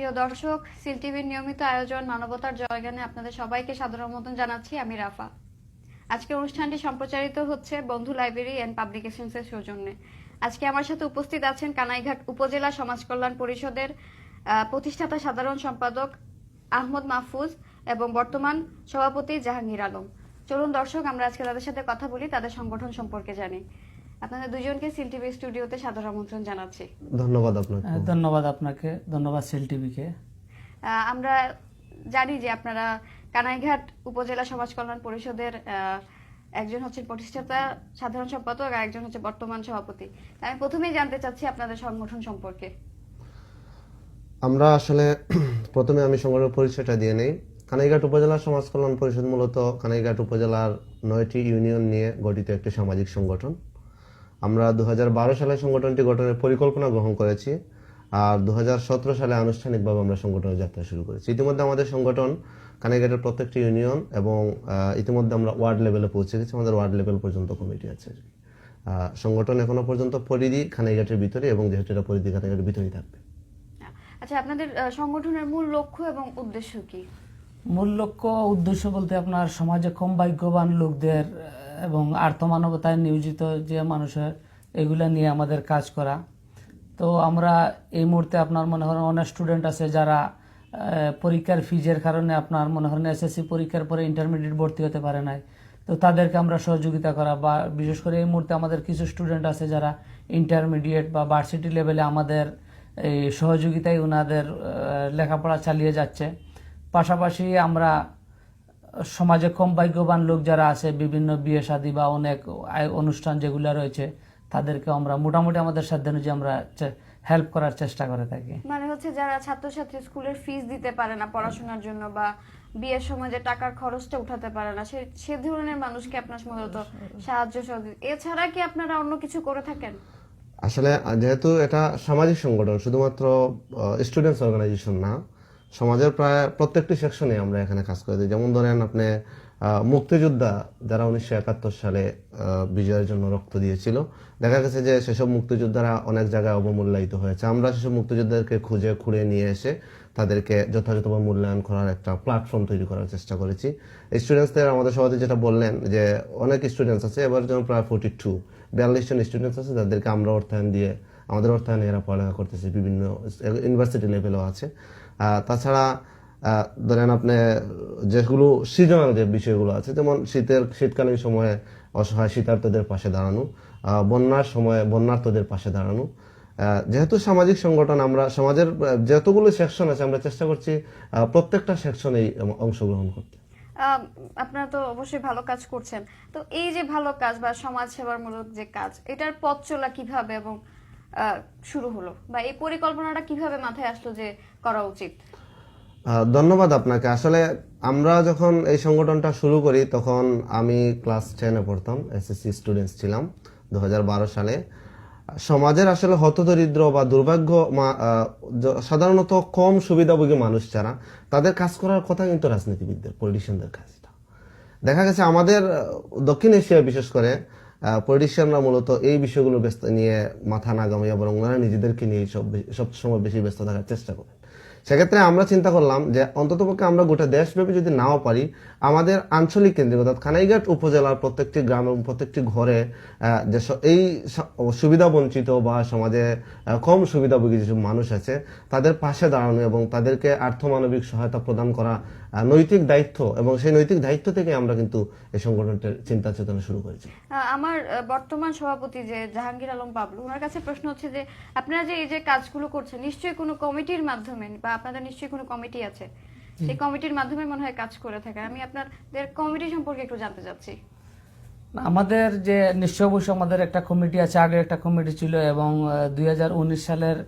প্রিয় দর্শক, সিল টিভির নিয়মিত আয়োজন মানবতার জয়গানে আপনাদের সবাইকে সাদর আমন্ত্রণ জানাচ্ছি, আমি রাফা। আজকের অনুষ্ঠানটি সম্প্রচারিত হচ্ছে বন্ধু লাইব্রেরি অ্যান্ড পাবলিকেশনসের সৌজন্যে। আজকে আমার সাথে উপস্থিত আছেন কানাইঘাট উপজেলা সমাজ কল্যাণ পরিষদের প্রতিষ্ঠাতা সাধারণ সম্পাদক আহমদ মাহফুজ এবং বর্তমান সভাপতি জাহাঙ্গীর আলম। চলুন দর্শক, আমরা আজকে তাদের সাথে কথা বলি, তাদের সংগঠন সম্পর্কে জানি। আপনাদের দুজনকে সিল টিভি স্টুডিওতে সাদর আমন্ত্রণ জানাচ্ছি। ধন্যবাদ আপনাকে। ধন্যবাদ আপনাকে ধন্যবাদ সিল টিভিকে আহ, আমরা জানি যে আপনারা কানাইঘাট উপজেলা সমাজ কল্যাণ পরিষদের আহ, একজন হচ্ছেন প্রতিষ্ঠাতা সাধারণ সম্পাদক আর একজন হচ্ছে বর্তমান সভাপতি। আমি প্রথমেই জানতে চাচ্ছি আপনাদের সংগঠন সম্পর্কে। আমরা আসলে প্রথমে আমি সংগঠনের পরিচয়টা দিয়ে নেই। কানাইঘাট উপজেলা সমাজ কল্যাণ পরিষদ মূলত কানাইঘাট উপজেলার নয়টি ইউনিয়ন নিয়ে গঠিত একটি সামাজিক সংগঠন। আমরা দু হাজার বারো সালে সংগঠনটি গঠনের পরিকল্পনা গ্রহণ করেছি আর দু হাজার সতেরো সালে আনুষ্ঠানিকভাবে আমরা সংগঠনের যাত্রা শুরু করেছি। ইতিমধ্যে আমাদের সংগঠন কানাইঘাটের প্রত্যেকটি ইউনিয়ন এবং ইতিমধ্যে আমরা ওয়ার্ড লেভেলে পৌঁছে গেছি। আমাদের ওয়ার্ড লেভেল পর্যন্ত কমিটি আছে সংগঠন এখনও পর্যন্ত পরিধি খানাইঘাটের ভিতরে এবং যেহেতু এটা পরিধি খানাইঘাটের ভিতরেই থাকবে। আচ্ছা আপনাদের সংগঠনের মূল লক্ষ্য এবং উদ্দেশ্য কি? মূল লক্ষ্য উদ্দেশ্য বলতে আপনার সমাজে কম ভাগ্যবান লোকদের এবং আর্থমানবতায় নিয়োজিত যে মানুষের এগুলা নিয়ে আমাদের কাজ করা। তো আমরা এই মুহূর্তে আপনার মনে করেন অনেক স্টুডেন্ট আছে যারা পরীক্ষার ফিজের কারণে আপনার মনে করেন এসএসসি পরীক্ষার পরে ইন্টারমিডিয়েট ভর্তি হতে পারে নাই। তো তাদেরকে আমরা সহযোগিতা করা বা বিশেষ করে এই মুহূর্তে আমাদের কিছু স্টুডেন্ট আছে যারা ইন্টারমিডিয়েট বা ভার্সিটি লেভেলে আমাদের এই সহযোগিতায় ওনাদের লেখাপড়া চালিয়ে যাচ্ছে। পাশাপাশি আমরা সমাজে কম ভাগ্যবান লোক যারা আছে বিভিন্ন বিয়ে শাদী বা অনেক আয়- অনুষ্ঠান যেগুলো রয়েছে তাদেরকে আমরা মোটামুটি আমাদের সাধ্য অনুযায়ী আমরা হেল্প করার চেষ্টা করে থাকি। মানে হচ্ছে যারা ছাত্রছাত্রী স্কুলের ফিস দিতে পারে না পড়াশোনার জন্য বা বিয়ের সময় যে টাকার খরচটা উঠাতে পারে না সে সে ধরনের মানুষকে আপনার মূলত সাহায্য সহযোগিতা এছাড়া কি আপনারা অন্য কিছু করে থাকেন? আসলে যেহেতু এটা সামাজিক সংগঠন শুধুমাত্র স্টুডেন্টস অর্গানাইজেশন না সমাজের প্রায় প্রত্যেকটি সেকশনে আমরা এখানে কাজ করে দিই যেমন ধরেন আপনি মুক্তিযোদ্ধা যারা উনিশশো একাত্তর সালে বিজয়ের জন্য রক্ত দিয়েছিল, দেখা গেছে যে সেসব মুক্তিযোদ্ধারা অনেক জায়গায় অবমূল্যায়িত হয়েছে। আমরা সেসব মুক্তিযোদ্ধাদেরকে খুঁজে খুঁড়ে নিয়ে এসে তাদেরকে যথাযথভাবে মূল্যায়ন করার একটা প্ল্যাটফর্ম তৈরি করার চেষ্টা করেছি। স্টুডেন্টসদের আমাদের সভাপতি যেটা বললেন যে, অনেক স্টুডেন্টস আছে, এবার যেমন প্রায় ফোর্টি টু বিয়াল্লিশ জন স্টুডেন্টস আছে, যাদেরকে আমরা অর্থায়ন দিয়ে, আমাদের অর্থায়নে এরা পড়ালেখা করতেছে বিভিন্ন ইউনিভার্সিটি লেভেলও আছে। তাছাড়া ধরেন আপনি যেগুলো সিজনাল যে বিষয়গুলো আছে, যেমন শীতের, শীতকালীন সময়ে অসহায় শীতার্থদের পাশে দাঁড়ানো বন্যার সময়ে বন্যার্থদের পাশে দাঁড়ানো যেহেতু সামাজিক সংগঠন, আমরা সমাজের যতগুলো সেকশন আছে, আমরা চেষ্টা করছি প্রত্যেকটা সেকশনেই অংশগ্রহণ করতে। আপনারা তো অবশ্যই ভালো কাজ করছেন। তো এই যে ভালো কাজ বা সমাজ সেবামূলক যে কাজ, এটার পথ চলা কীভাবে এবং শুরু হলো বা এই পরিকল্পনাটা কীভাবে মাথায় আসলো যে করা উচিত? ধন্যবাদ আপনাকে। আসলে আমরা যখন এই সংগঠনটা শুরু করি, তখন আমি ক্লাস টেনে পড়তাম এসএসসি স্টুডেন্টস ছিলাম দুহাজার বারো সালে। সমাজের আসলে হতদরিদ্র বা দুর্ভাগ্য সাধারণত কম সুবিধাভোগী মানুষ যারা, তাদের কাজ করার কথা কিন্তু রাজনীতিবিদদের পলিটিশিয়ানদের কাজটা। দেখা গেছে আমাদের দক্ষিণ এশিয়া বিশেষ করে পলিটিশিয়ানরা মূলত এই বিষয়গুলো ব্যস্ত নিয়ে মাথা না গামাইয়া বরং ওনারা নিজেদেরকে নিয়ে সব সব সময় বেশি ব্যস্ত থাকার চেষ্টা করেন। সেক্ষেত্রে আমরা চিন্তা করলাম যে অন্ততপক্ষে আমরা গোটা দেশব্যাপী যদি নাও পারি, আমাদের আঞ্চলিক কেন্দ্রিক অর্থাৎ খানাইঘাট উপজেলার প্রত্যেকটি গ্রাম এবং প্রত্যেকটি ঘরে যে এই সুবিধা বঞ্চিত বা সমাজে কম সুবিধাভোগী যেসব মানুষ আছে, তাদের পাশে দাঁড়ানো এবং তাদেরকে আর্থমানবিক সহায়তা প্রদান করা নৈতিক দায়িত্ব এবং সেই নৈতিক দায়িত্ব থেকে আমরা কিন্তু এই সংগঠনটির চিন্তা চেতনা শুরু করেছি। আমার বর্তমান সভাপতি যে জাহাঙ্গীর আলম পাবলু ওনার কাছে প্রশ্ন হচ্ছে যে আপনারা যে এই যে কাজগুলো করছেন নিশ্চয়ই কোনো কমিটির মাধ্যমে বা আপনাদের নিশ্চয়ই কোনো কমিটি আছে? সেই কমিটির মাধ্যমে মনে হয় কাজ করে থাকেন। আমি আপনাদের কমিটি সম্পর্কে একটু জানতে চাচ্ছি। আমাদের যে নিশ্চয় অবশ্যই আমাদের একটা কমিটি আছে আগে একটা কমিটি ছিল এবং দুই হাজার উনিশ সালের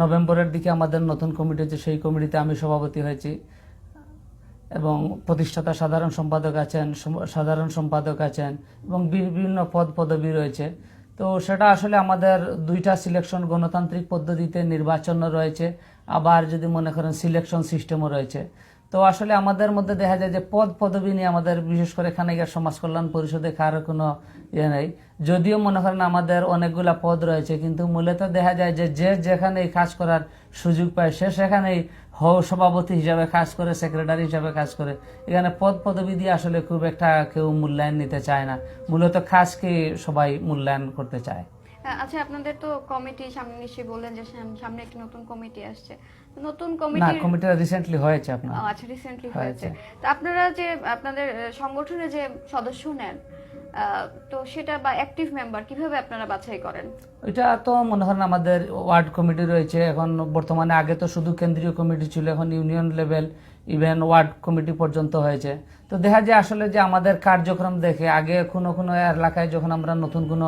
নভেম্বরের দিকে আমাদের নতুন কমিটি হচ্ছে সেই কমিটিতে আমি সভাপতি হয়েছি। এবং প্রতিষ্ঠাতা সাধারণ সম্পাদক আছেন সাধারণ সম্পাদক আছেন এবং বিভিন্ন পদ পদবি রয়েছে। তো সেটা আসলে আমাদের দুইটা সিলেকশন গণতান্ত্রিক পদ্ধতিতে নির্বাচনও রয়েছে, আবার যদি মনে করেন সিলেকশন সিস্টেমও রয়েছে। তো আসলে আমাদের মধ্যে দেখা যায় যে পদ পদবি নিয়ে আমাদের বিশেষ করে খানাইগার সমাজ কল্যাণ পরিষদে কারও কোনো ইয়ে নেই। যদিও মনে করেন আমাদের অনেকগুলা পদ রয়েছে, কিন্তু মূলত দেখা যায় যে যে যেখানে কাজ করার সুযোগ পায়, সে সেখানেই সভাপতি হিসাবে কাজ করে সেক্রেটারি হিসাবে কাজ করে। এখানে পদ পদবি দিয়ে আসলে খুব একটা কেউ মূল্যায়ন নিতে চায় না। মূলত কাজকে সবাই মূল্যায়ন করতে চায়। আচ্ছা আপনাদের তো কমিটি সামনে নিশ্চয়ই বললেন যে সামনে একটি নতুন কমিটি আসছে। নতুন না কমিটি কমিটিটা রিসেন্টলি হয়েছে আপনার। আচ্ছা রিসেন্টলি হয়েছে। তো আপনারা যে আপনাদের সংগঠনে যে সদস্য নেন তো সেটা বা অ্যাক্টিভ মেম্বার কীভাবে আপনারা বাছাই করেন? এটা তো মনে করেন আমাদের ওয়ার্ড কমিটি রয়েছে। এখন বর্তমানে আগে তো শুধু কেন্দ্রীয় কমিটি ছিল, এখন union level even ward committee পর্যন্ত হয়েছে। তো দেখা যায় আসলে যে আমাদের কার্যক্রম দেখে আগে কোনো কোনো এলাকায় যখন আমরা নতুন কোনো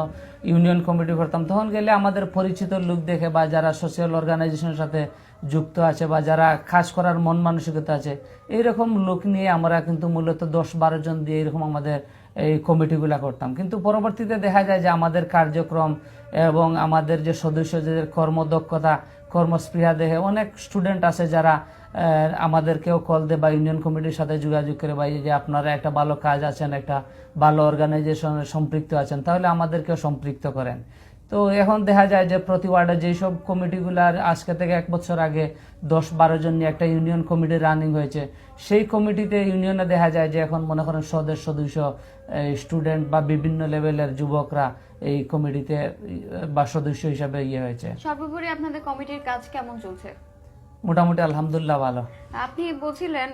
ইউনিয়ন কমিটি করতাম, তখন গেলে আমাদের পরিচিত লোক দেখে বা যারা সোশ্যাল অর্গানাইজেশনের সাথে যুক্ত আছে বা যারা কাজ করার মন মানসিকতা আছে, এইরকম লোক নিয়ে আমরা কিন্তু মূলত দশ বারো জন দিয়ে এরকম আমাদের এই কমিটিগুলা করতাম। কিন্তু পরবর্তীতে দেখা যায় যে আমাদের কার্যক্রম এবং আমাদের যে সদস্যদের কর্মদক্ষতা, কর্মস্পৃহা দেহে অনেক স্টুডেন্ট আছে যারা আমাদেরকেও কল দেয় বা ইউনিয়ন কমিটির সাথে যোগাযোগ করে বা যে আপনারা একটা ভালো কাজ আছেন, একটা ভালো অর্গানাইজেশনের সম্পৃক্ত আছেন, তাহলে আমাদেরকেও সম্পৃক্ত করেন। তো এখন দেখা যায় যে প্রতি ওয়ার্ডে যেসব কমিটিগুলার আজকে থেকে এক বছর আগে দশ বারো জন নিয়ে একটা ইউনিয়ন কমিটি রানিং হয়েছে, সেই কমিটিতে ইউনিয়নে দেখা যায় যে এখন মনে করেন সদস্য দুইশো স্টুডেন্ট বা বিভিন্ন লেভেলের যুবকরা এই কমিটিতে বা সদস্য হিসাবে ইয়ে হয়েছে। সর্বোপরি আপনাদের কমিটির কাজ কেমন চলছে? মোটামুটি আলহামদুলিল্লাহ ভালো। আপনি বলছিলেন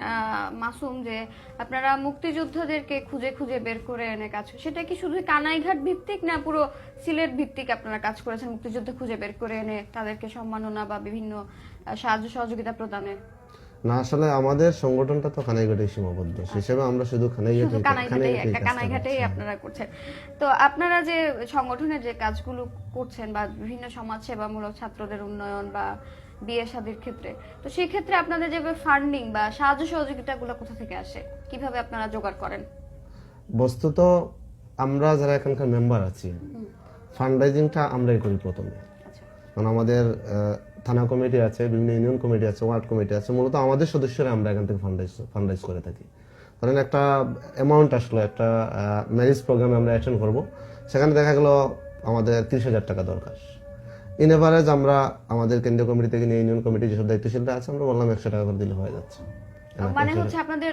মাসুম যে আপনারা মুক্তিযোদ্ধাদেরকে খুঁজে খুঁজে বের করে এনে কাজ সেটা কি শুধু কানাইঘাট ভিত্তিক না পুরো সিলেট ভিত্তিক আপনারা কাজ করেছেন মুক্তিযুদ্ধ খুঁজে বের করে এনে তাদেরকে সম্মাননা বা বিভিন্ন সাহায্য সহযোগিতা প্রদানে? না আসলে আমাদের সংগঠনটা তো খানাইঘাটে সীমাবদ্ধ। হিসেবে আমরা শুধু খানাইঘাটে শুধু কানাইঘাটেই কানাইঘাটেই আপনারা করছেন। তো আপনারা যে সংগঠনের যে কাজগুলো করছেন বা বিভিন্ন সমাজ সেবামূলক ছাত্রদের উন্নয়ন বা বিয়ে শাদীর ক্ষেত্রে। তো সেই ক্ষেত্রে আপনাদের যে ফান্ডিং বা সাহায্য সহযোগিতাগুলো কোথা থেকে আসে? কীভাবে আপনারা জোগাড় করেন? বস্তুত আমরা যারা এখানকার মেম্বার আছি ফান্ডরাইজিংটা আমরাই করি প্রথমে। আচ্ছা। কারণ আমাদের থানা কমিটি আছে বিভিন্ন ইউনিয়ন কমিটি আছে ওয়ার্ড কমিটি আছে মূলত আমাদের সদস্যরা আমরা এখান থেকে ফান্ডরাইজ ফান্ডরাইজ করে থাকি। ধরেন একটা অ্যামাউন্ট আসলো একটা ম্যারেজ প্রোগ্রামে আমরা অ্যাটেন্ড করব। সেখানে দেখা গেল আমাদের তিরিশ হাজার টাকা দরকার। ইন এভারেজ আমরা আমাদের কেন্দ্রীয় কমিটি থেকে নিয়ে ইউনিয়ন কমিটি যেসব দায়িত্বশীলরা আছে আমরা বললাম একশো টাকা করে দিলে হয়ে যাচ্ছে মানে হচ্ছে আপনাদের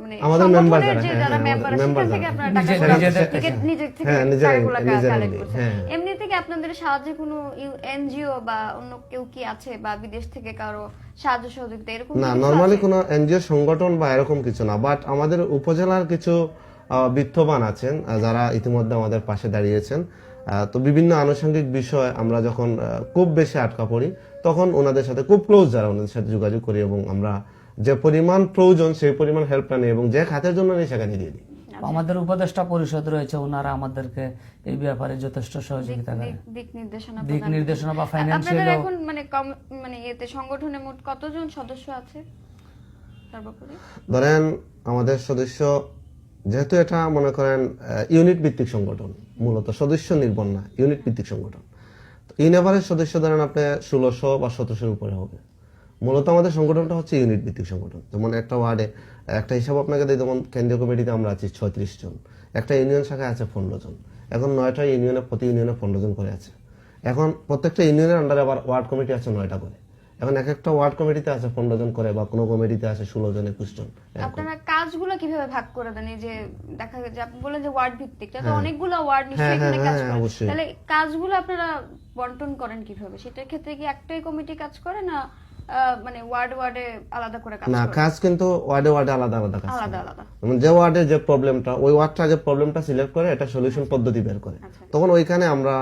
মানে আমাদের member যারা, যে যারা মেম্বার আমাদের থেকে আপনারা টাকা নিজে- collect নিজেদের করছেন। থেকে- হ্যাঁ, নিজেরাই- টাকাগুলো নিজেরাই কালেক্ট দিই, করছেন। এমনি থেকে আপনাদের সাহায্যে কোনো এনজিও বা অন্য কেউ কি আছে বা বিদেশ থেকে কারও সাহায্য সহযোগিতা এরকম না কি কিছু নর্মালি আছে? কোনো এনজিও সংগঠন বা এরকম কিছু না বাট আমাদের উপজেলার কিছু আহ, বিত্তবান আছেন যারা ইতিমধ্যে আমাদের পাশে দাঁড়িয়েছেন তো বিভিন্ন আনুষঙ্গিক বিষয় আমরা যখন খুব বেশি আটকা পড়ি তখন ওনাদের সাথে খুব ক্লোজ যারা ওনাদের সাথে যোগাযোগ করি এবং আমরা যে পরিমাণ প্রয়োজন সেই পরিমাণ হেল্পটা নিই এবং যে খাতের জন্য নিই সেখানে দিয়ে দিই। আমাদের উপদেষ্টা পরিষদ রয়েছে ওনারা আমাদেরকে এই ব্যাপারে যথেষ্ট সহযোগিতা করেন। দিক- নির্দেশনা দিক প্রদান নির্দেশনা বা আপনাদের ফাইন্যান্সিয়াল এখন মানে কম- মানে এতে সংগঠনে মোট কতজন সদস্য আছে? সর্বোপরি। ধরেন আমাদের সদস্য যেহেতু এটা মনে করেন ইউনিট ভিত্তিক সংগঠন মূলত সদস্য নির্ভর না ইউনিট ভিত্তিক সংগঠন। ইউনিভারের সদস্য ধরেন আপনি ষোলোশো বা সতেরোশোর উপরে হবে। মূলত আমাদের সংগঠনটা হচ্ছে ইউনিট ভিত্তিক সংগঠন। যেমন একটা ওয়ার্ডে একটা হিসাব আপনাকে দিই, যেমন কেন্দ্রীয় কমিটিতে আমরা আছি ছয়ত্রিশ জন। একটা ইউনিয়ন শাখায় আছে পনেরো জন। এখন নয়টা ইউনিয়নে প্রতি ইউনিয়নে পনেরো জন করে আছে। এখন প্রত্যেকটা ইউনিয়নের আন্ডারে আবার ওয়ার্ড কমিটি আছে নয়টা করে। এখন এক একটা ওয়ার্ড কমিটিতে আছে পনেরো জন করে বা কোনো কমিটিতে আছে ষোলো জন একুশ জন। আপনারা কাজগুলো কীভাবে ভাগ করে দেন? এই যে দেখা যায় আপনি বললেন যে ওয়ার্ড ভিত্তিক তাহলে অনেকগুলো ওয়ার্ড নিশ্চয়ই হ্যাঁ, এখানে হ্যাঁ, কাজ হ্যাঁ, করে। তাহলে কাজগুলো আপনারা বন্টন করেন কীভাবে? সেটার ক্ষেত্রে কি একটাই কমিটি কাজ করে না মানে ওয়ার্ড ওয়ার্ডে আলাদা করে কাজ না কাজ কিন্তু ওয়ার্ডে ওয়ার্ডে আলাদা আলাদা কাজ আলাদা আলাদা। যে ওয়ার্ডে যে প্রবলেমটা ওই ওয়ার্ডটা যে প্রবলেমটা সিলেক্ট করে এটা সলিউশন পদ্ধতি বের করে। আচ্ছা। তখন ওইখানে আমরা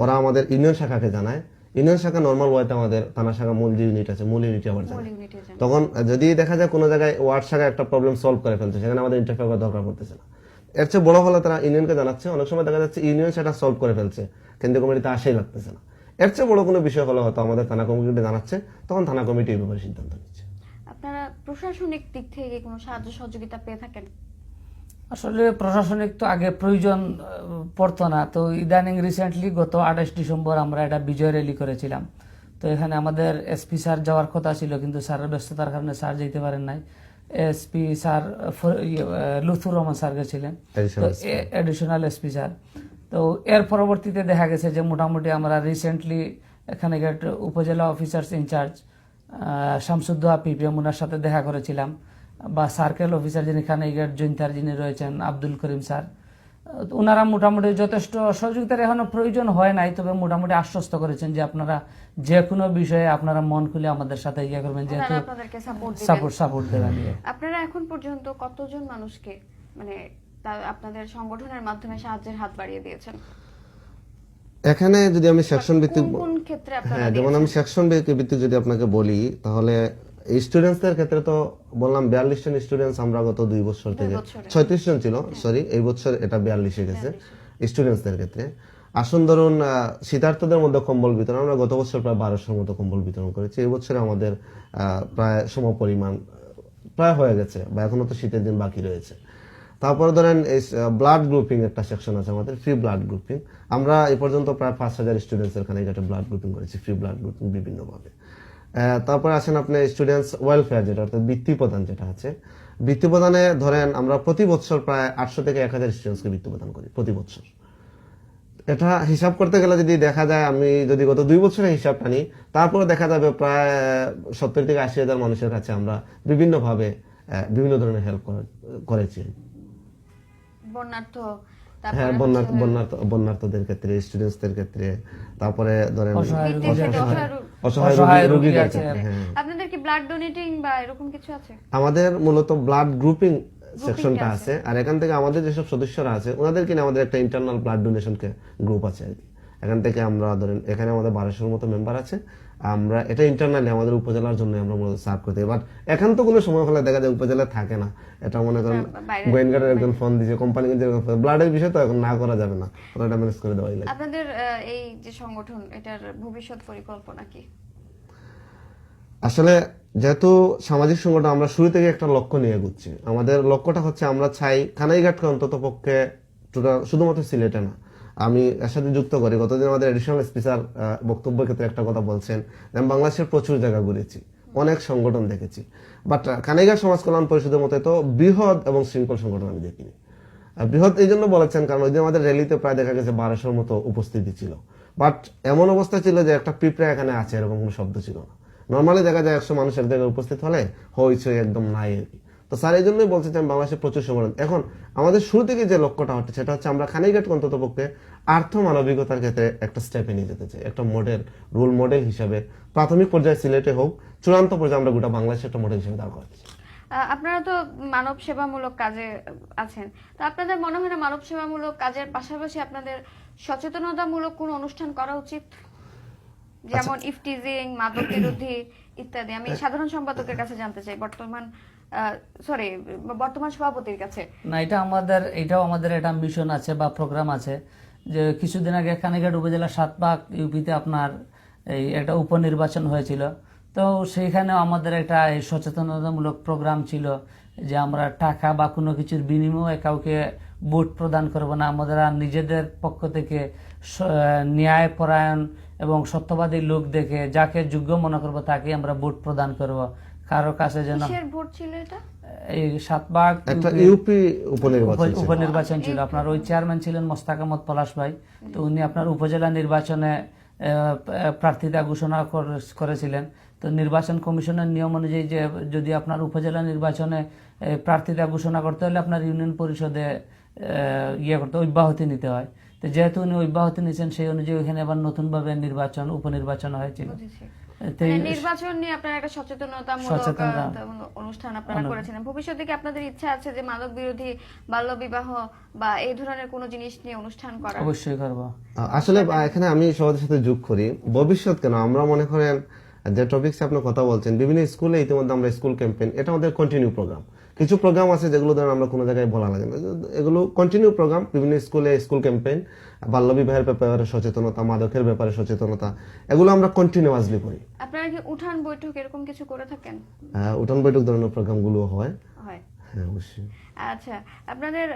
ওরা আমাদের ইউনিয়ন শাখাকে জানায় ইউনিয়ন শাখা নর্মাল ওয়াইতে আমাদের থানা শাখা মূল যে ইউনিট আছে মূল ইউনিটে আবার যান তখন যদি দেখা যায় কোনো জায়গায় ওয়ার্ড শাখা একটা প্রবলেম সলভ করে ফেলছে সেখানে আমাদের ইন্টারফেয়ার করার দরকার পড়তেছে না। এর চেয়ে বড় হলে তারা ইউনিয়নকে জানাচ্ছে অনেক সময় দেখা যাচ্ছে ইউনিয়ন সেটা সলভ করে ফেলছে কেন্দ্রীয় কমিটিতে আসেই লাগতেছে না। এর চেয়ে বড় কোনো বিষয় হলে হয়তো আমাদের থানা কমিটি জানাচ্ছে তখন থানা কমিটি এই ব্যাপারে সিদ্ধান্ত নিচ্ছে। আপনারা প্রশাসনিক দিক থেকে কোনো সাহায্য সহযোগিতা পেয়ে থাকেন? আসলে প্রশাসনিক তো আগে প্রয়োজন পড়তো না। তো ইদানিং রিসেন্টলি গত আঠাশ ডিসেম্বর আমরা এটা বিজয় র্যালি করেছিলাম। তো এখানে আমাদের এসপি স্যার যাওয়ার কথা ছিল কিন্তু স্যারের ব্যস্ততার কারণে স্যার যেতে পারেন নাই। SP sir Luthur Rahman sir গেছিলেন। তো এডিশনাল এসপি স্যার তো এর পরবর্তীতে দেখা গেছে যে মোটামুটি আমরা রিসেন্টলি এখানে upazila officers in charge Shamsuddoha PPM ওনার সাথে দেখা করেছিলাম। বা সার্কেল অফিসার যিনি খানাইঘাট জৈন্তার যিনি রয়েছেন আব্দুল করিম স্যার ওনারা মোটামুটি যথেষ্ট সহযোগিতার এখনও প্রয়োজন হয় নাই তবে মোটামুটি আশ্বস্ত করেছেন যে আপনারা যে কোনো বিষয়ে আপনারা মন খুলে আমাদের সাথে ইয়ে করবেন যেহেতু সাপোর্ট সাপোর্ট সাপোর্ট দেবেন। আপনারা এখন পর্যন্ত কতজন মানুষকে মানে আপনাদের সংগঠনের মাধ্যমে সাহায্যের হাত বাড়িয়ে দিয়েছেন? এখানে যদি আমি সেকশন ভিত্তিক কোন কোন ক্ষেত্রে হ্যাঁ যেমন আমি সেকশন ভিত্তিক যদি আপনাকে বলি তাহলে স্টুডেন্টসদের ক্ষেত্রে তো বললাম বিয়াল্লিশ জন স্টুডেন্টস আমরা গত দুই বছর থেকে ছয়ত্রিশ জন ছিল সরি এই বছর এটা বিয়াল্লিশে গেছে স্টুডেন্টসদের ক্ষেত্রে। আসুন ধরুন শীতার্থদের মধ্যে কম্বল বিতরণ। আমরা গত বছর প্রায় বারোশোর মতো কম্বল বিতরণ করেছি। এই বছরে আমাদের প্রায় সম পরিমাণ প্রায় হয়ে গেছে বা এখনও তো শীতের দিন বাকি রয়েছে। তারপরে ধরেন এই ব্লাড গ্রুপিং একটা সেকশন আছে আমাদের ফ্রি ব্লাড গ্রুপিং আমরা এই পর্যন্ত প্রায় পাঁচ হাজার স্টুডেন্টস এখানে ব্লাড গ্রুপিং করেছি ফ্রি ব্লাড গ্রুপিং বিভিন্নভাবে। তারপরে আসেন আপনি স্টুডেন্টস ওয়েলফেয়ার যেটা, অর্থাৎ বৃত্তি প্রদান যেটা আছে। বৃত্তি প্রদানে ধরেন আমরা প্রতি বছর প্রায় আটশো থেকে এক হাজার স্টুডেন্টসকে বৃত্তি প্রদান করি, প্রতি বছর এটা হিসাব করতে গেলে যদি দেখা যায়, আমি যদি গত দুই বছরের হিসাব টানি, তারপরে দেখা যাবে প্রায় সত্তর থেকে আশি হাজার মানুষের কাছে আমরা বিভিন্নভাবে বিভিন্ন ধরনের হেল্প করেছি। বন্যার্থ হ্যাঁ বন্যার্থদের ক্ষেত্রে স্টুডেন্টসদের ক্ষেত্রে তারপরে ধরেন অসহায়। ক্ষেত্রে। হ্যাঁ। আপনাদের কি ব্লাড ডোনেটিং বা এরকম কিছু আছে? আমাদের মূলত ব্লাড গ্রুপিং সেকশনটা আছে। আর এখান থেকে আমাদের যেসব সদস্যরা আছে ওনাদের কিনা আমাদের একটা ইন্টারনাল ব্লাড ডোনেশন গ্রুপ আছে আর কি। এখান থেকে আমরা ধরেন এখানে আমাদের বারোশোর মতো মেম্বার আছে আমরা এটা ইন্টারনালি আমাদের উপজেলার জন্য আমরা মূলত সার্ভ করতে বাট এখন তো কোনো সময় হলে দেখা যায় উপজেলা থাকে না। এটা মনে করেন হ্যাঁ, বাইরে- গোয়েনগাটের একজন ফোন দিয়েছে কোম্পানি ব্লাডের বিষয় তো এখন না করা যাবে না। ওটা ম্যানেজ করে দেওয়াই লাগে আপনাদের এই যে সংগঠন এটার ভবিষ্যৎ পরিকল্পনা কি? আসলে যেহেতু সামাজিক সংগঠন আমরা শুরু থেকে একটা লক্ষ্য নিয়ে এগুচ্ছি। আমাদের লক্ষ্যটা হচ্ছে আমরা চাই কানাইঘাটকে অন্তত পক্ষে শুধুমাত্র সিলেটে না আমি এর সাথে যুক্ত করি। গতদিন আমাদের এডিশনাল স্পিকার বক্তব্যের ক্ষেত্রে একটা কথা বলছেন আমি বাংলাদেশের প্রচুর জায়গা ঘুরেছি, অনেক সংগঠন দেখেছি। বাট কানাইঘাট সমাজ কল্যাণ পরিষদের মতো তো বৃহৎ এবং শৃঙ্খল সংগঠন আমি দেখিনি। বৃহৎ এই জন্য বলেছেন, কারণ ওই দিন আমাদের র্যালিতে প্রায় দেখা গেছে বারোশোর মতো উপস্থিতি ছিল। বাট এমন অবস্থা ছিল যে একটা পিঁপড়া এখানে আছে, এরকম কোনো শব্দ ছিল না। নর্মালি দেখা যায় একশো মানুষ এক জায়গায় উপস্থিত হলে হইচই একদম নাই আর কি। তো স্যার এই জন্যই বলছে যে আমি বাংলাদেশে প্রচুর সংগঠন এখন আমাদের শুরু থেকে যে লক্ষ্যটা হচ্ছে সেটা হচ্ছে আমরা খানিঘাট অন্তত পক্ষে আর্থ মানবিকতার ক্ষেত্রে একটা স্টেপে নিয়ে যেতে চাই একটা মডেল রোল মডেল হিসাবে। প্রাথমিক পর্যায়ে সিলেটে হোক চূড়ান্ত পর্যায়ে আমরা গোটা বাংলাদেশে একটা মডেল হিসেবে দাঁড় করাচ্ছি। আপনারা তো মানব সেবামূলক কাজে আছেন। তো আপনাদের মনে হয় না মানব সেবামূলক কাজের পাশাপাশি আপনাদের সচেতনতামূলক কোনো অনুষ্ঠান করা উচিত? যেমন ইফটিজিং মাদক বিরোধী ইত্যাদি। আমি সাধারণ সম্পাদকের কাছে জানতে চাই বর্তমান সরি বর্তমান সভাপতির কাছে। না, এটা আমাদের, এটাও আমাদের একটা মিশন আছে বা প্রোগ্রাম আছে যে কিছুদিন আগে কানিঘাট উপজেলা সাতবাগ ইউপিতে আপনার এই একটা উপনির্বাচন হয়েছিল। তো সেইখানেও আমাদের একটা এই সচেতনতামূলক প্রোগ্রাম ছিল যে আমরা টাকা বা কোনো কিছুর বিনিময়ে কাউকে ভোট প্রদান করব না। আমরা নিজেদের পক্ষ থেকে স- ন্যায় পরায়ণ এবং সত্যবাদী লোক দেখে যাকে যোগ্য মনে করব তাকে আমরা ভোট প্রদান করব। কারও কাছে যেন ভোট ছিল এটা? এই সাতবাগ একটা ইউপি- ইউপি উপনির্বাচন ছিল। উপনির্বাচন ছিল। আপনার ওই চেয়ারম্যান ছিলেন মোস্তাক আহমদ পলাশ ভাই। তো উনি আপনার উপজেলা নির্বাচনে প্রার্থিতা ঘোষণা করেছিলেন। তো নির্বাচন কমিশনের নিয়ম অনুযায়ী যে যদি আপনার উপজেলা নির্বাচনে প্রার্থিতা ঘোষণা করতে হলে আপনার ইউনিয়ন পরিষদে আহ, ইয়ে করতে অব্যাহতি নিতে হয়। তো যেহেতু উনি অব্যাহতি নিয়েছেন সেই অনুযায়ী ওখানে আবার নতুনভাবে নির্বাচন উপনির্বাচন হয়েছিল। নির্বাচন নিয়ে আপনারা একটা সচেতনতামূলক অনুষ্ঠান আপনারা করেছিলেন। ভবিষ্যতে কি আপনাদের ইচ্ছা আছে যে মাদক বিরোধী বাল্য বিবাহ বা এই ধরনের কোনো জিনিস নিয়ে অনুষ্ঠান করা অবশ্যই করব। আসলে এখানে আমি সবার সাথে যোগ করি। ভবিষ্যৎ কেন? আমরা মনে করেন যে টপিকস আপনি কথা বলছেন বিভিন্ন স্কুলে ইতিমধ্যে আমরা স্কুল ক্যাম্পেইন এটা আমাদের কন্টিনিউ প্রোগ্রাম কিছু প্রোগ্রাম আছে যেগুলো ধরেন আমরা কোনো জায়গায় বলা লাগে না। এগুলো কন্টিনিউ প্রোগ্রাম বিভিন্ন স্কুলে স্কুল ক্যাম্পেইন বাল্য বিবাহের ব্যাপারে সচেতনতা মাদকের ব্যাপারে সচেতনতা এগুলো আমরা কন্টিনিউয়াসলি করি। আপনারা কি উঠান বৈঠক এরকম কিছু করে থাকেন? আহ, উঠান বৈঠক ধরনের প্রোগ্রামগুলো হয়। হয়। হ্যাঁ অবশ্যই। আচ্ছা আপনাদের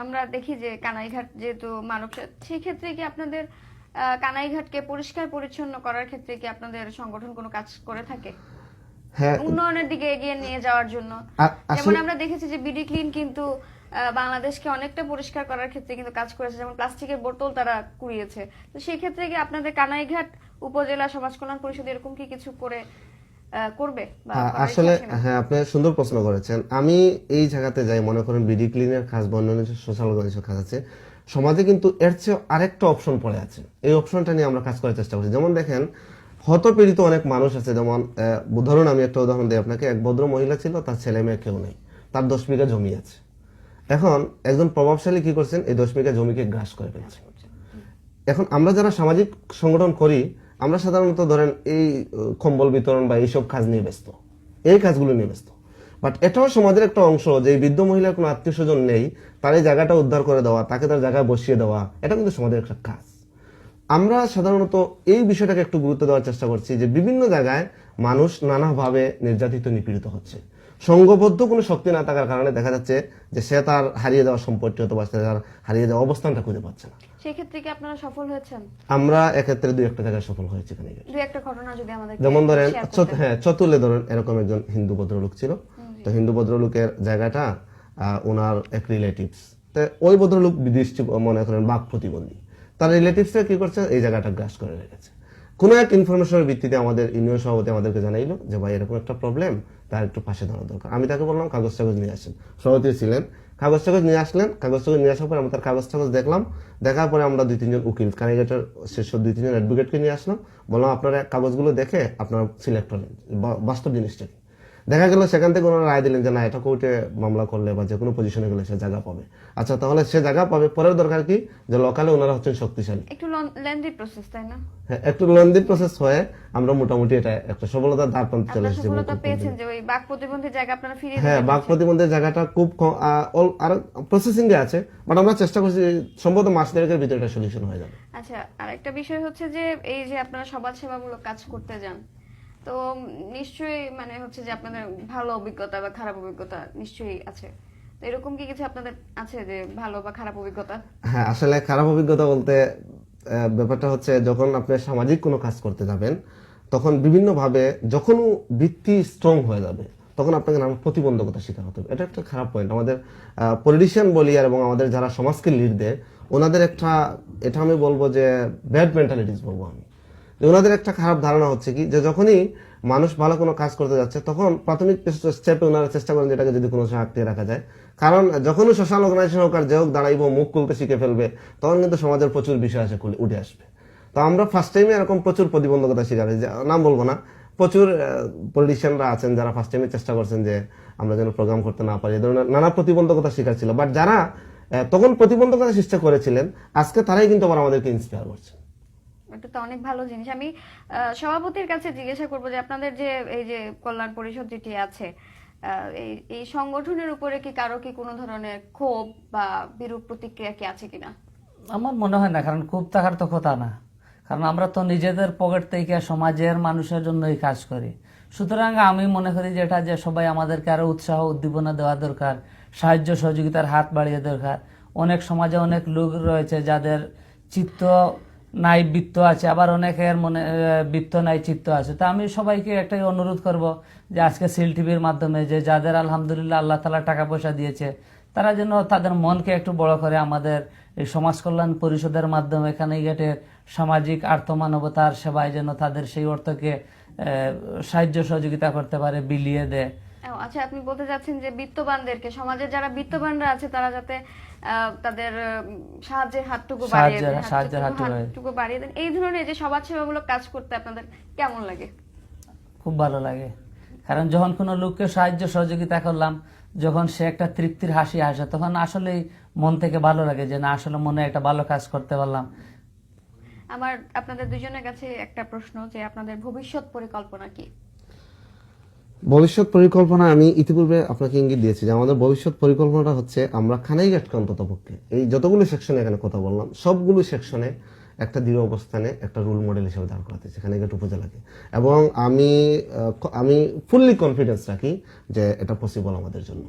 আমরা দেখি যে কানাইঘাট যেহেতু মানব সে- সেক্ষেত্রে কি আপনাদের কানাইঘাটকে পরিষ্কার পরিচ্ছন্ন করার ক্ষেত্রে কি আপনাদের সংগঠন কোনো কাজ করে থাকে? হ্যাঁ উন্নয়নের দিকে এগিয়ে নিয়ে যাওয়ার জন্য। যেমন আমরা দেখেছি যে বিডি ক্লিন কিন্তু বাংলাদেশকে অনেকটা পরিষ্কার করার ক্ষেত্রে কিন্তু কাজ করেছে। যেমন প্লাস্টিকের বোতল তারা কুড়িয়েছে। তো সেই ক্ষেত্রে কি আপনাদের কানাইঘাট উপজেলা সমাজ কল্যাণ পরিষদ এরকম কি কিছু করে করবে বা আসলে? হ্যাঁ আপনি সুন্দর প্রশ্ন করেছেন। আমি এই জায়গাতে যাই মনে করেন বিডি ক্লিনের কাজ বা অন্যান্য যে সোশ্যাল কাজ আছে সমাজে কিন্তু এর চেয়ে আরেকটা অপশন পড়ে আছে। এই অপশনটা নিয়ে আমরা কাজ করার চেষ্টা করছি। যেমন দেখেন হতপীড়িত অনেক মানুষ আছে, যেমন ধরুন আমি একটা উদাহরণ দিই আপনাকে। এক ভদ্র মহিলা ছিল, তার ছেলে মেয়ে কেউ নেই। তার দশ বিঘা জমি আছে। এখন একজন প্রভাবশালী কি করছেন? এই দশ বিঘা জমিকে গ্রাস করে ফেলছে এখন আমরা যারা সামাজিক সংগঠন করি, আমরা সাধারণত ধরেন এই কম্বল বিতরণ বা এইসব কাজ নিয়ে ব্যস্ত। এই কাজগুলো নিয়ে ব্যস্ত। বাট এটাও সমাজের একটা অংশ যে বৃদ্ধ মহিলার কোনো আত্মীয় স্বজন নেই, তার এই জায়গাটা উদ্ধার করে দেওয়া, তাকে তার জায়গায় বসিয়ে দেওয়া, এটা কিন্তু সমাজের একটা কাজ। আমরা সাধারণত এই বিষয়টাকে একটু গুরুত্ব দেওয়ার চেষ্টা করছি যে বিভিন্ন জায়গায় মানুষ নানাভাবে নির্যাতিত নিপীড়িত হচ্ছে। সংঘবদ্ধ কোনো শক্তি না থাকার কারণে দেখা যাচ্ছে যে সে তার হারিয়ে যাওয়া সম্পত্তি অথবা সে তার হারিয়ে যাওয়া অবস্থানটা খুঁজে পাচ্ছে না। সেই ক্ষেত্রে কি আপনারা সফল হয়েছেন? আমরা এক্ষেত্রে দুই একটা জায়গায় সফল হয়েছি এখানে দুই একটা ঘটনা যদি আমাদের যেমন ধরেন হ্যাঁ চতুলে ধরেন এরকম একজন হিন্দু ভদ্রলোক ছিল। তো হিন্দু ভদ্রলোকের জায়গাটা আহ, ওনার এক রিলেটিভস তো ওই ভদ্রলোক দৃষ্টি মনে করেন বাক প্রতিবন্ধী। তার রিলেটিভসরা কি করছে? এই জায়গাটা গ্রাস করে রেখেছে। কোনো এক ইনফরমেশনের ভিত্তিতে আমাদের ইউনিয়ন সভাপতি আমাদেরকে জানাইলো যে, ভাই, এরকম একটা প্রবলেম তার একটু পাশে দাঁড়ানো দরকার। আমি তাকে বললাম, কাগজ টাগজ নিয়ে আসেন। সভাপতি ছিলেন। কাগজ টাগজ নিয়ে আসলেন। কাগজ টাগজ নিয়ে আসার পরে আমি তার কাগজ টাগজ দেখলাম। দেখার পরে আমরা দুই, তিনজন উকিল কানিগেটের শীর্ষ দুই, তিনজন অ্যাডভোকেটকে নিয়ে আসলাম। বললাম, আপনারা কাগজগুলো দেখে আপনারা সিলেক্ট করেন বাস্তব জিনিসটা দেখা গেল সেখান থেকে ওনারা রায় দিলেন যে না এটা কোর্টে মামলা করলে বা যে কোনো পজিশনে গেলে সে জায়গা পাবে। আচ্ছা তাহলে সে জায়গা পাবে পরের দরকার কি? যে লোকালে ওনারা হচ্ছেন শক্তিশালী। একটু লেন্দি প্রসেস তাই না? হ্যাঁ একটু লন্দির প্রসেস হয়ে আমরা মোটামুটি এটা একটা সফলতার দ্বার প্রান্তে চলে এসেছি সফলতা পেয়েছেন যে ওই বাক প্রতিবন্ধী জায়গা আপনারা ফিরিয়ে হ্যাঁ দিতে বাঘ প্রতিবন্ধের জায়গাটা খুব আর প্রসেসিং এ আছে বাট আমরা চেষ্টা করছি সম্ভবত মাস দেড়েকের ভিতরে এটা সলিউশন হয়ে যাবে। আচ্ছা আরেকটা বিষয় হচ্ছে যে এই যে আপনারা সমাজ সেবামূলক কাজ করতে যান তো নিশ্চয়ই মানে হচ্ছে যে আপনাদের ভালো অভিজ্ঞতা বা খারাপ অভিজ্ঞতা নিশ্চয়ই আছে। তো এরকম কি কিছু আপনাদের আছে যে ভালো বা খারাপ অভিজ্ঞতা? হ্যাঁ আসলে খারাপ অভিজ্ঞতা বলতে ব্যাপারটা হচ্ছে যখন আপনি সামাজিক কোনো কাজ করতে যাবেন, তখন বিভিন্নভাবে যখন ভিত্তি স্ট্রং হয়ে যাবে, তখন আপনাকে নানা প্রতিবন্ধকতা শিকার হতে হবে। এটা একটা খারাপ পয়েন্ট আমাদের পলিটিশিয়ান বলি আর এবং আমাদের যারা সমাজকে লিড দেয়, ওনাদের একটা, এটা আমি বলব যে ব্যাড মেন্টালিটিস বলব আমি। ওনাদের একটা খারাপ ধারণা হচ্ছে কি, যে যখনই মানুষ ভালো কোনো কাজ করতে যাচ্ছে, তখন প্রাথমিক স্টেপে ওনারা চেষ্টা করেন যেটাকে যদি কোনো সময় আটকে রাখা যায়। কারণ যখনই সোশ্যাল অর্গানাইজেশন হোক আর যে হোক দাঁড়াইবো, মুখ খুলতে শিখে ফেলবে, তখন কিন্তু সমাজের প্রচুর বিষয় খুলে, উঠে আসবে। তো আমরা ফার্স্ট টাইমে এরকম প্রচুর প্রতিবন্ধকতা শিকার হয়েছি। নাম বলব না, প্রচুর পলিটিশিয়ানরা আছেন যারা ফার্স্ট টাইমে চেষ্টা করছেন যে আমরা যেন প্রোগ্রাম করতে না পারি। এ ধরনের নানা প্রতিবন্ধকতা শিকার ছিল। বাট যারা তখন প্রতিবন্ধকতা সৃষ্টি করেছিলেন, আজকে তারাই কিন্তু আবার আমাদেরকে ইন্সপায়ার করছে। এটা তো অনেক ভালো জিনিস। আমি সভাপতির কাছে জিজ্ঞাসা করব যে আপনাদের যে এই যে কল্যাণ পরিষদ যেটি আছে এই সংগঠনের উপরে কি কারও কি কোনো ধরনের ক্ষোভ বা বিরূপ প্রতিক্রিয়া কি আছে কিনা? আমার মনে হয় না, কারণ খুব থাকার তো কথা না। কারণ আমরা তো নিজেদের পকেট থেকে সমাজের মানুষের জন্যই কাজ করি। সুতরাং আমি মনে করি যেটা যে সবাই আমাদেরকে আরও উৎসাহ, উদ্দীপনা দেওয়া দরকার, সাহায্য, সহযোগিতার হাত বাড়িয়ে দরকার। অনেক সমাজে অনেক লোক রয়েছে যাদের চিত্ত নাই, বৃত্ত আছে, আবার অনেকের মনে বৃত্ত নাই, চিত্ত আছে। তা আমি সবাইকে একটাই অনুরোধ করব যে আজকে সিল টিভির মাধ্যমে যে যাদের আলহামদুলিল্লাহ আল্লাহ তালা টাকা পয়সা দিয়েছে, তারা যেন তাদের মনকে একটু বড় করে আমাদের এই সমাজ কল্যাণ পরিষদের মাধ্যমে, এখানে গেটের সামাজিক আর্থমানবতার সেবায় যেন তাদের সেই অর্থকে সাহায্য সহযোগিতা করতে পারে, বিলিয়ে দেয়। আচ্ছা আপনি বলতে চাচ্ছেন যে বিত্তবানদেরকে সমাজের যারা বিত্তবানরা আছে তারা যাতে তাদের সাহায্যের হাতটুকু বাড়িয়ে দেন হাতটুকু- বাড়িয়ে- দেন। এই ধরনের যে সমাজ সেবামূলক কাজ করতে আপনাদের কেমন লাগে? খুব ভালো লাগে। কারণ যখন কোনো লোককে সাহায্য সহযোগিতা করলাম যখন সে একটা তৃপ্তির হাসি আসে তখন আসলেই মন থেকে ভালো লাগে যে না আসলে মনে একটা ভালো কাজ করতে পারলাম। আমার আপনাদের দুজনের কাছে একটা প্রশ্ন যে আপনাদের ভবিষ্যৎ পরিকল্পনা কি? ভবিষ্যৎ পরিকল্পনা আমি ইতিপূর্বে আপনাকে ইঙ্গিত দিয়েছি যে আমাদের ভবিষ্যৎ পরিকল্পনাটা হচ্ছে আমরা খানাইঘাটকে অন্তত পক্ষে এই যতগুলো সেকশনে এখানে কথা বললাম, সবগুলো সেকশনে একটা দৃঢ় অবস্থানে একটা রোল মডেল হিসেবে দাঁড় করাতে সেখানে খানাইঘাট উপজেলাকে। এবং আমি আমি ফুললি কনফিডেন্স রাখি যে এটা পসিবল আমাদের জন্য।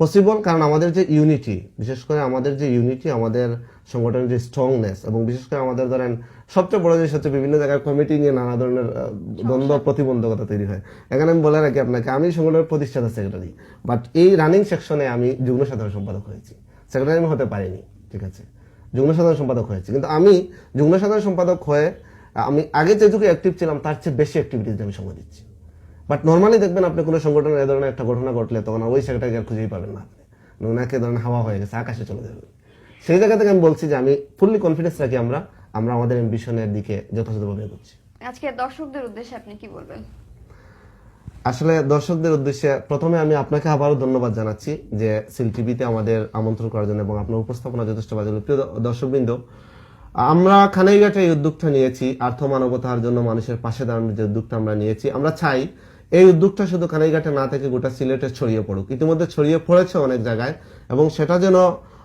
পসিবল কারণ আমাদের যে ইউনিটি বিশেষ করে আমাদের যে ইউনিটি আমাদের সংগঠনের যে স্ট্রংনেস এবং বিশেষ করে আমাদের ধরেন সবচেয়ে বড় জিনিস হচ্ছে বিভিন্ন জায়গায় কমিটি নিয়ে নানা ধরনের দ্বন্দ্ব প্রতিবন্ধকতা তৈরি হয়। এখানে আমি বলে রাখি আপনাকে আমি সংগঠনের প্রতিষ্ঠাতা সেক্রেটারি বাট এই রানিং সেকশনে আমি যুগ্ম সাধারণ সম্পাদক হয়েছি। সেক্রেটারি আমি হতে পারিনি ঠিক আছে? যুগ্ম সাধারণ সম্পাদক হয়েছি। কিন্তু আমি যুগ্ম সাধারণ সম্পাদক হয়ে আমি আগে যেটুকু অ্যাক্টিভ ছিলাম তার চেয়ে বেশি অ্যাক্টিভিটিতে আমি সময় দিচ্ছি। বাট নর্মালি দেখবেন আপনি কোনো সংগঠনের এ ধরনের একটা ঘটনা ঘটলে তখন ওই সেক্রেটারিকে আর খুঁজেই পাবেন না আপনি। ওনাকে ধরেন হাওয়া হয়ে গেছে আকাশে চলে যাবে। সেই জায়গা থেকে আমি বলছি যে আমি ফুললি কনফিডেন্স রাখি আমরা আমরা আমাদের এম্বিশনের দিকে যথাযথভাবে এগোচ্ছি। আজকে দর্শকদের উদ্দেশ্যে আপনি কি বলবেন? আসলে দর্শকদের উদ্দেশ্যে প্রথমে আমি আপনাকে আবারও ধন্যবাদ জানাচ্ছি যে সিল টিভিতে আমাদের আমন্ত্রণ করার জন্য এবং আপনার উপস্থাপনা যথেষ্ট বাজে প্রিয় দর্শকবৃন্দ আমরা খানাইঘাটে এই উদ্যোগটা নিয়েছি আর্থ মানবতার জন্য মানুষের পাশে দাঁড়ানোর যে উদ্যোগটা আমরা নিয়েছি। আমরা চাই এই উদ্যোগটা শুধু খানাইঘাটে না থেকে গোটা সিলেটে ছড়িয়ে পড়ুক। ইতিমধ্যে ছড়িয়ে পড়েছে অনেক জায়গায় এবং সেটা যেন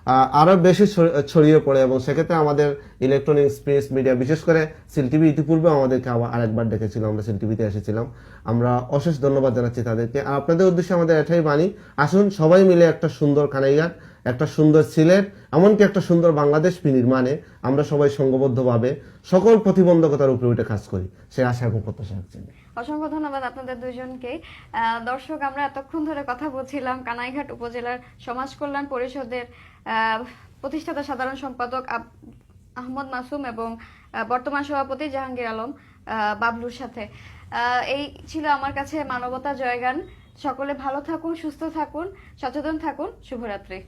আহ, আরও বেশি ছড়িয়ে পড়ে এবং সেক্ষেত্রে আমাদের ইলেকট্রনিক্স প্রেস মিডিয়া বিশেষ করে সিল টিভি ইতিপূর্বে আমাদেরকে আবার আরেকবার ডেকেছিল আমরা সিল টিভিতে এসেছিলাম। আমরা অশেষ ধন্যবাদ জানাচ্ছি তাদেরকে। আর আপনাদের উদ্দেশ্যে আমাদের এটাই বাণী আসুন সবাই মিলে একটা সুন্দর খানাইঘাট একটা সুন্দর সিলেট, এমনকি একটা সুন্দর বাংলাদেশ নির্মাণে আমরা সবাই সংঘবদ্ধভাবে সকল প্রতিবন্ধকতার উপরে উঠে কাজ করি। সেই আশা এবং প্রত্যাশা রাখছি। অসংখ্য ধন্যবাদ আপনাদের দুজনকে দর্শক, আমরা এতক্ষণ ধরে কথা বলছিলাম কানাইঘাট উপজেলার সমাজ কল্যাণ পরিষদের প্রতিষ্ঠাতা সাধারণ সম্পাদক আহমদ মাসুম এবং বর্তমান সভাপতি জাহাঙ্গীর আলম বাবলুর সাথে। এই ছিল আমার কাছে মানবতা জয়গান। সকলে ভালো থাকুন, সুস্থ থাকুন, সচেতন থাকুন। শুভরাত্রি।